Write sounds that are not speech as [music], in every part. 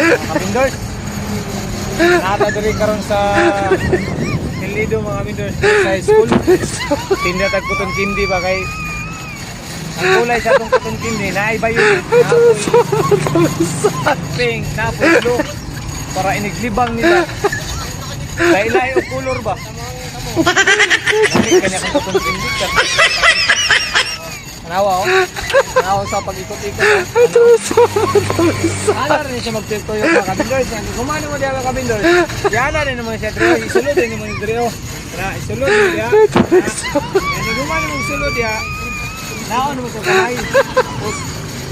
Kapindors. Nata diri karon sa Nilido mga kapindors sa school. Tinda tag kuton kindi ba kay ang kulay sa itong kuton kindi na iba yun. Napoy pink, napoy blue. Para iniglibang nila. Lailay o color ba? Oh. Anawa sa pag-ikot-ikot. oh. Ano rin siya magtuyo mga kabindors. Kumano mo diya mga kabindors. Yan na rin naman siya trio. Isulod din naman yung trio. Na, isulod din diya. Yan, kumano mo isulod diya. Naon mo sa kamay.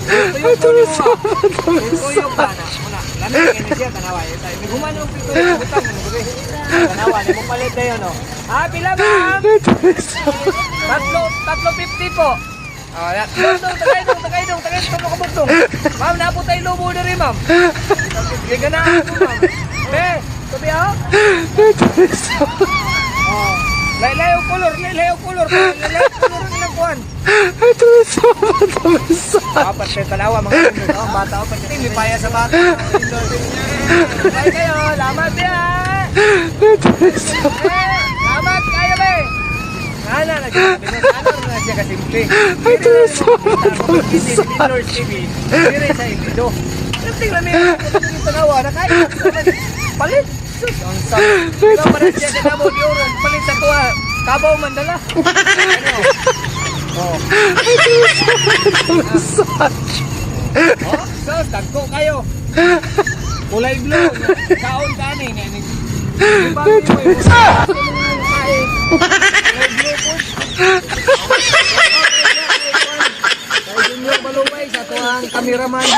Niyo mo. Tuyo pa na. Muna, lamig kayo na siya. Tanawa. Kumano mo tuyo. Butang mo. Tanawa. May mapalit na yun. oh. Ah, pila ma'am? 50 po. Ah, ya. Dong, dong, tagay dong, tagay dong, tagay dong, makabot dong. Ma'am, napo tayo lubo na rin, ma'am. Liga na ako, ma'am. Be, sabi ako? Oh. Laylay yung color, laylay yung color, laylay yung color ng ilang kuhan. Dapat kayo talawa, mga kandun, no? Bata o, pati may paya sa bata. Bye kayo, lamat ya. Eh, lamat kayo, be. Ana, nagsabi na, ano na siya kasimple. Ito na sa sa ibido. Yung tingnan mo yung tanawa, nakaya. Palit. Sus, ang sakit. Ikaw pa rin siya sa Davao de Oro, palit sa tuwa. Tabaw, Mandala. [laughs] Ano? Oh. Oh, sus, tagko kayo. Kulay blue. Kaon ka ni. Ibang mo yung Kulay blue po. Balumay sa tuwang kameraman. [laughs]